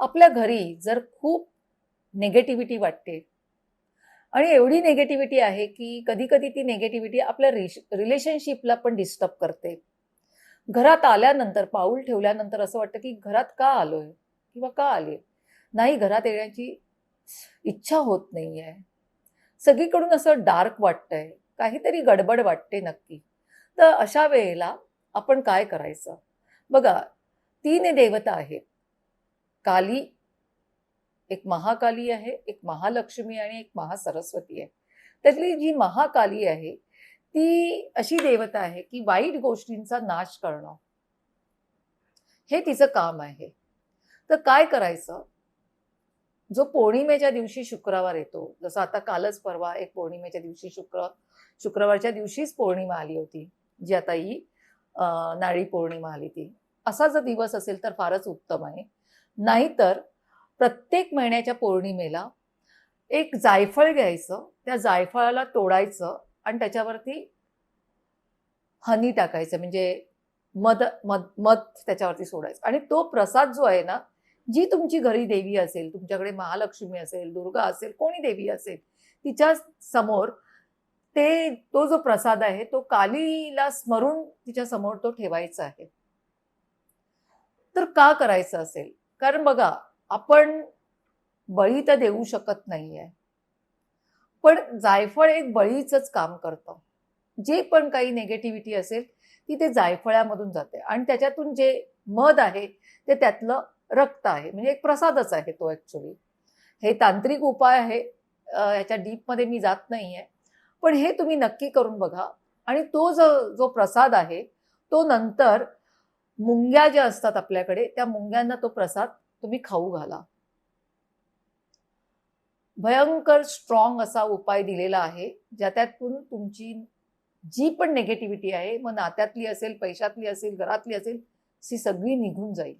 आपल्या घरी जर खूप नेगेटिव्हिटी वाटते आणि एवढी नेगेटिव्हिटी आहे की कधी कधी ती नेगेटिव्हिटी आपल्या रिश रिलेशनशिपला पण डिस्टर्ब करते. घरात आल्यानंतर पाऊल ठेवल्यानंतर असं वाटतं की घरात का आलो आहे किंवा का आले नाही घरात येण्याची इच्छा होत नाही आहे सगळीकडून असं डार्क वाटतंय. काहीतरी गडबड वाटते नक्की. तर अशा वेळेला आपण काय करायचं? बघा तीन देवता आहेत. काली एक महाकाली आहे एक महालक्ष्मी आणि एक महासरस्वती आहे. त्यातली जी महाकाली आहे ती अशी देवता आहे की वाईट गोष्टींचा नाश करणं. हे तिचं काम आहे. तर काय करायचं? जो पौर्णिमेच्या दिवशी शुक्रवार येतो जसं आता कालच परवा एक पौर्णिमेच्या दिवशी शुक्र शुक्रवारच्या दिवशीच पौर्णिमा आली होती जी आता ही नाळी पौर्णिमा आली ती. असा जर दिवस असेल तर फारच उत्तम आहे. नाहीतर प्रत्येक महिन्याच्या पौर्णिमेला एक जायफळ घ्यायचं त्या जायफळाला तोडायचं आणि त्याच्यावरती हनी टाकायचं म्हणजे मध मध मध त्याच्यावरती सोडायचं. आणि तो प्रसाद जो आहे ना जी तुमची घरी देवी असेल तुमच्याकडे महालक्ष्मी असेल दुर्गा असेल कोणी देवी असेल तिच्या समोर ते तो जो प्रसाद आहे तो कालीला स्मरून तिच्या समोर तो ठेवायचा आहे. तर का करायचं असेल? कारण बघा आपण बळी तर देऊ शकत नाहीये. पण जायफळ एक बळीचंच काम करतं. जे पण काही नेगेटिव्हिटी असेल ती ते जायफळामधून जाते. आणि त्याच्यातून जे मध आहे ते त्यातलं रक्त आहे. म्हणजे एक प्रसादच आहे तो ॲक्च्युली हे तांत्रिक उपाय आहे. याच्या ह्याच्या डीपमध्ये मी जात नाहीये. पण हे तुम्ही नक्की करून बघा. आणि तो जो जो प्रसाद आहे तो नंतर मुंग्या ज्या असतात आपल्याकडे त्या मुंग्यांना तो प्रसाद तुम्ही खाऊ घाला. भयंकर स्ट्रॉंग असा उपाय दिलेला आहे ज्याच्यातून तुमची जी पण नेगेटिव्हिटी आहे मग नात्यातली असेल पैशातली असेल घरातली असेल ती सगळी निघून जाईल.